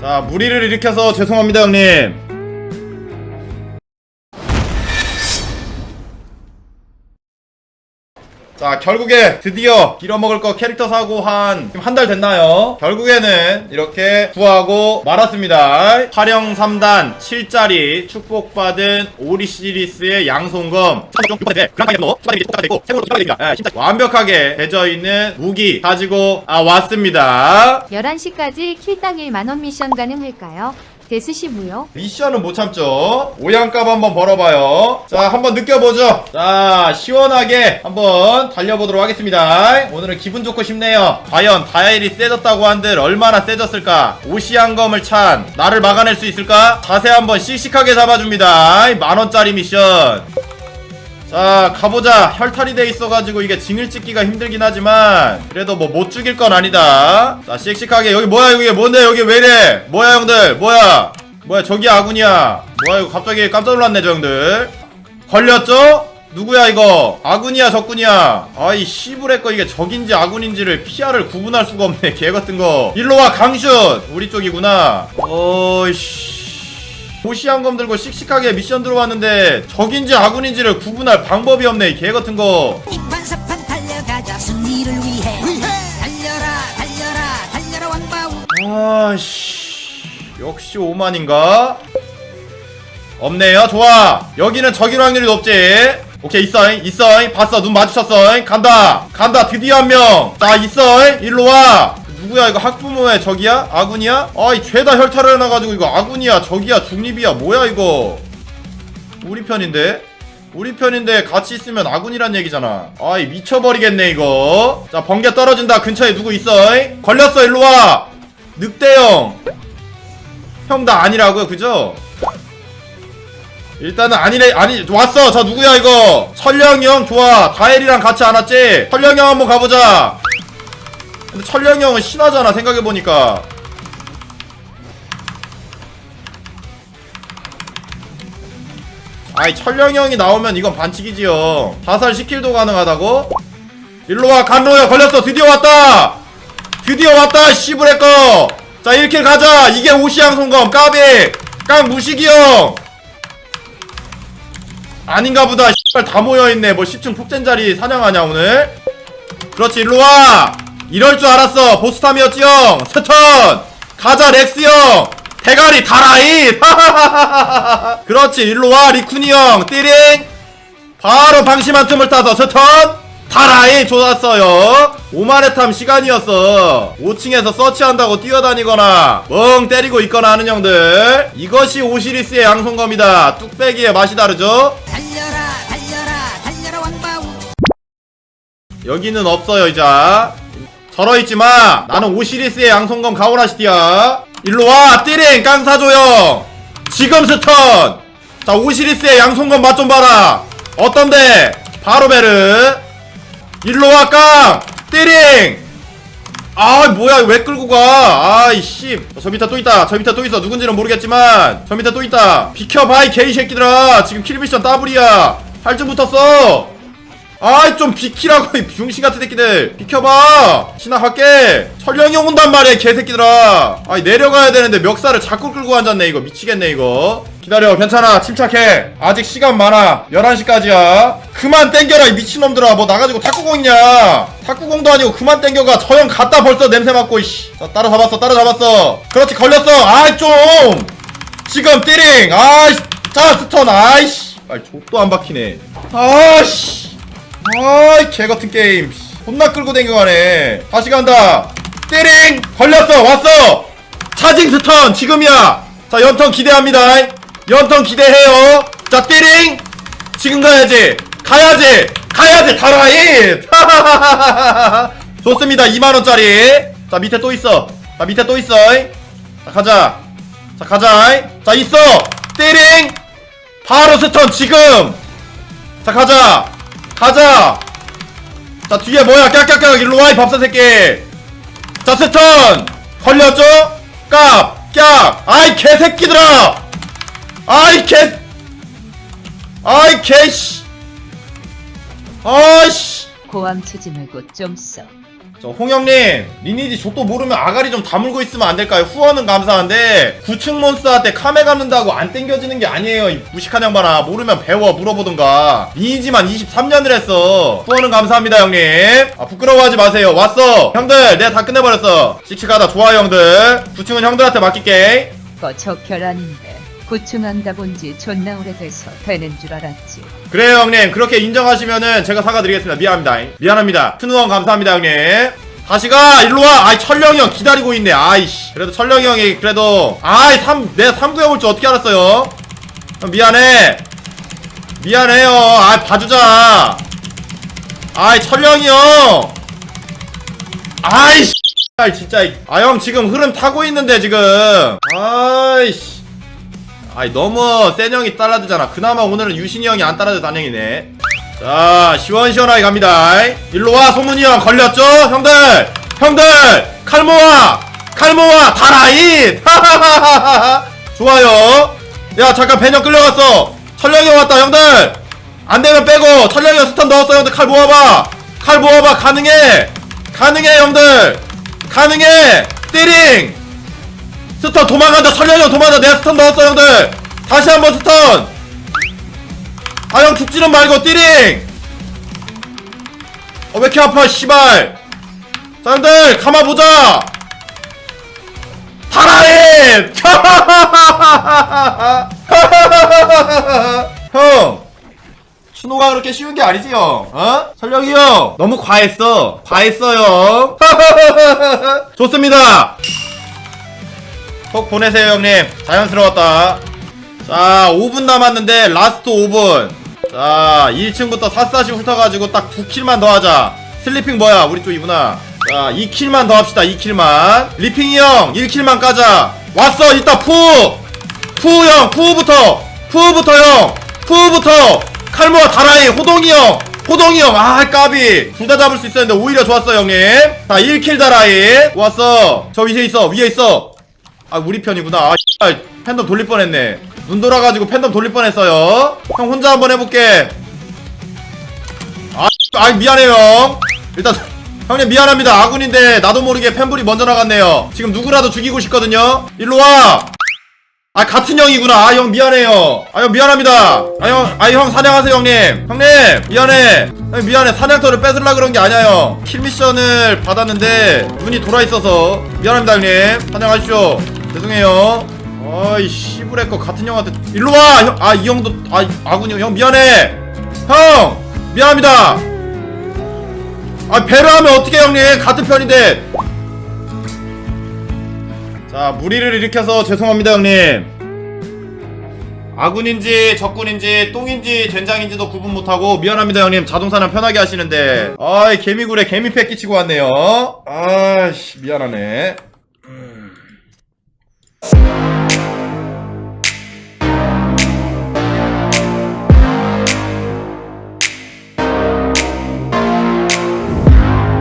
자 무리를 일으켜서 죄송합니다 형님 자 결국에 드디어 빌어먹을 거 캐릭터 사고 한 한 달 됐나요? 결국에는 이렇게 구하고 말았습니다. 화령 3단 7짜리 축복받은 오리 시리스의 양손검. 완벽하게 되어있는 무기 가지고 아, 왔습니다. 11시까지 킬당 1만원 미션 가능할까요? 데스시 무효? 미션은 못 참죠. 오양값 한번 벌어봐요. 자, 한번 느껴보죠. 자, 시원하게 한번 달려보도록 하겠습니다. 오늘은 기분 좋고 싶네요. 과연 다이엘이 세졌다고 한들 얼마나 세졌을까? 오시안검을 찬 나를 막아낼 수 있을까? 자세 한번 씩씩하게 잡아줍니다. 만원짜리 미션. 자 가보자. 혈탈이 돼 있어가지고 이게 징을 찍기가 힘들긴 하지만 그래도 뭐 못 죽일 건 아니다. 자 씩씩하게. 여기 뭐야 여기? 뭔데 여기? 왜이래? 뭐야 형들? 뭐야? 뭐야 저기 아군이야. 뭐야 이거 갑자기 깜짝 놀랐네 저 형들. 걸렸죠? 누구야 이거? 아군이야 적군이야? 아이 씨부레 거 이게 적인지 아군인지를 피아를 구분할 수가 없네 개 같은 거. 일로와 강슛! 우리 쪽이구나. 어이씨 보시한검 들고 씩씩하게 미션 들어왔는데 적인지 아군인지를 구분할 방법이 없네 이개 같은 거. 이판사판 달려가자 승리를 위해. 달려라 달려라 달려라 왕바우 아씨 역시 오만인가? 없네요 좋아. 여기는 적일 확률이 높지. 오케이 있어잉 있어잉. 봤어 눈 마주쳤어잉. 간다 간다 드디어 한명자 있어잉 일로와 누구야 이거 학부모의 적이야? 아군이야? 아이 죄다 혈탈을 해놔가지고 이거 아군이야 적이야 중립이야 뭐야 이거 우리 편인데? 우리 편인데 같이 있으면 아군이란 얘기잖아 아이 미쳐버리겠네 이거 자 번개 떨어진다 근처에 누구 있어잉? 걸렸어 일로와 늑대형 형 나 아니라고요 그죠? 일단은 아니래 아니 왔어 저 누구야 이거 철령이 형 좋아 다엘이랑 같이 안 왔지? 철령이 형 한번 가보자 근데 철령이 형은 신하잖아 생각해보니까. 아이 철령이 형이 나오면 이건 반칙이지요 자살 10킬도 가능하다고? 일로와 간로야 걸렸어. 드디어 왔다! 드디어 왔다 씨부레꺼 자 1킬 가자! 이게 오시양 송검. 까비! 깡 무식이 형! 아닌가 보다. 씨발 다 모여있네. 뭐 10층 폭젠자리 사냥하냐 오늘? 그렇지 일로와 이럴 줄 알았어. 보스탐이었지 형 스턴! 가자 렉스 형! 대가리 다라이! 그렇지 일로와 리쿠니 형. 띠링! 바로 방심한 틈을 타서 스턴! 다라이! 좋았어요. 오만의 탐 시간이었어. 5층에서 서치한다고 뛰어다니거나 멍 때리고 있거나 하는 형들. 이것이 오시리스의 양손검이다. 뚝배기의 맛이 다르죠? 달려라 달려라 달려라 왕바우 여기는 없어요 이제 절어있지마. 나는 오시리스의 양손검 가오라시티야. 일로와 띠링 깡사조형. 지금 스턴. 자 오시리스의 양손검 맛 좀 봐라. 어떤데? 바로 베르. 일로와 깡. 띠링. 아 뭐야 왜 끌고 가? 아이씨. 저 밑에 또 있다. 저 밑에 또 있어. 누군지는 모르겠지만. 저 밑에 또 있다. 비켜봐 이 개이 새끼들아. 지금 킬미션 더블이야. 할줄 붙었어 아이 좀 비키라고 이 병신 같은 새끼들. 비켜봐. 지나갈게. 철령이 형 온단 말이야 이 개새끼들아. 아이 내려가야 되는데 멱살을 자꾸 끌고 앉았네 이거. 미치겠네 이거. 기다려 괜찮아. 침착해. 아직 시간 많아. 11시까지야. 그만 땡겨라 이 미친놈들아. 뭐 나가지고 탁구공이냐? 탁구공도 아니고 그만 땡겨가. 저 형 갔다 벌써 냄새 맡고 이씨. 자 따라잡았어 따라잡았어. 그렇지 걸렸어. 아이 좀! 지금 띠링. 아이씨 자 스턴. 아이씨. 아이 족도 안 박히네. 아이씨 아이 개같은 게임. 존나 끌고 댕겨가네. 다시 간다. 띠링! 걸렸어. 왔어. 차징 스턴. 지금이야. 자 연턴 기대합니다. 연턴 기대해요. 자 띠링! 지금 가야지. 가야지. 가야지. 다라잇! 좋습니다. 2만원짜리. 자 밑에 또 있어. 자 밑에 또 있어. 자 가자. 자 가자. 자 있어. 띠링! 바로 스턴 지금! 자 가자 가자! 자 뒤에 뭐야? 깍깍깍! 일로와 이 밥사 새끼! 자 스턴! 걸렸죠? 깝깍! 아이 개새끼들아! 아이 개 아이 개씨! 아이씨! 고함 치지 말고 좀 써. 저 홍영님 리니지 족도 모르면 아가리 좀 다물고 있으면 안 될까요? 후원은 감사한데 구층 몬스터한테 카메 감는다고 안 땡겨지는 게 아니에요 이 무식한 양반아. 모르면 배워 물어보든가. 리니지만 23년을 했어. 후원은 감사합니다 형님. 아 부끄러워하지 마세요. 왔어. 형들 내가 다 끝내버렸어. 씩씩하다. 좋아요 형들. 구층은 형들한테 맡길게. 거 적혈아닌데 구충한 가본 지 존나 오래돼서 되는 줄 알았지. 그래요 형님. 그렇게 인정하시면은 제가 사과드리겠습니다. 미안합니다. 미안합니다. 큰 후원 감사합니다 형님. 다시 가 일로와. 아이 철령이 형 기다리고 있네. 아이씨. 그래도 철령이 형이 그래도 아이 삼 내가 3구에 올줄 어떻게 알았어요? 형, 미안해. 미안해요. 아이 봐주자. 아이 철령이 형. 아이씨. 아이 진짜. 아 형 지금 흐름 타고 있는데 지금. 아이씨 아이 너무 센 형이 따라주잖아. 그나마 오늘은 유신이 형이 안 따라줘 단형이네. 자 시원시원하게 갑니다. 일로와 소문이 형. 걸렸죠? 형들! 형들! 칼 모아! 칼 모아! 다라잇 좋아요. 야 잠깐 배년 끌려갔어. 철령이 형 왔다 형들! 안되면 빼고 철령이 형 스턴 넣었어. 형들 칼 모아봐. 칼 모아봐. 가능해. 가능해 형들. 가능해. 띠링 스턴 도망간다 설령이 형 도망간다 내가 스턴 넣었어 형들. 다시 한번 스턴. 아형 죽지는 말고 띠링. 어왜 이렇게 아파 씨발. 자 형들 가마보자. 타라잇 형 추노가 그렇게 쉬운 게 아니지 형. 어? 설령이 형 너무 과했어. 과했어 형. 좋습니다 톡 보내세요 형님. 자연스러웠다. 자 5분 남았는데 라스트 5분. 자 1층부터 샅샅이 훑어가지고 딱 2킬만 더 하자. 슬리핑 뭐야 우리 쪽이구나 자 2킬만 더 합시다 2킬만. 리핑이 형 1킬만 까자. 왔어 이따 푸! 푸 형 푸부터. 푸부터 형 푸부터. 칼모아 다라이 호동이 형 호동이 형 아 까비. 둘 다 잡을 수 있었는데 오히려 좋았어 형님. 자 1킬 다라이. 왔어. 저 위에 있어 위에 있어 아 우리 편이구나. 아 X발, 팬덤 돌릴 뻔했네. 눈 돌아가지고 팬덤 돌릴 뻔했어요. 형 혼자 한번 해볼게. 아, 아 미안해요 형. 일단 형님 미안합니다. 아군인데 나도 모르게 팬불이 먼저 나갔네요. 지금 누구라도 죽이고 싶거든요. 일로와. 아 같은 형이구나. 아 형 미안해요. 아 형 미안합니다. 아 형 아 형 사냥하세요 형님. 형님 미안해. 형 미안해. 사냥터를 뺏으려 그런 게 아니야 형킬 미션을 받았는데 눈이 돌아 있어서. 미안합니다 형님. 사냥하십시오 죄송해요. 아이 씨부레 거 같은 형한테 일로 와아 이 형도 아 아군이 형 미안해! 형 미안합니다! 아 배려하면 어떻게 형님? 같은 편인데. 자 무리를 일으켜서 죄송합니다 형님. 아군인지 적군인지 똥인지 된장인지도 구분 못하고 미안합니다 형님. 자동사냥 편하게 하시는데. 아이 개미굴에 개미패 끼치고 왔네요. 아이씨 미안하네 you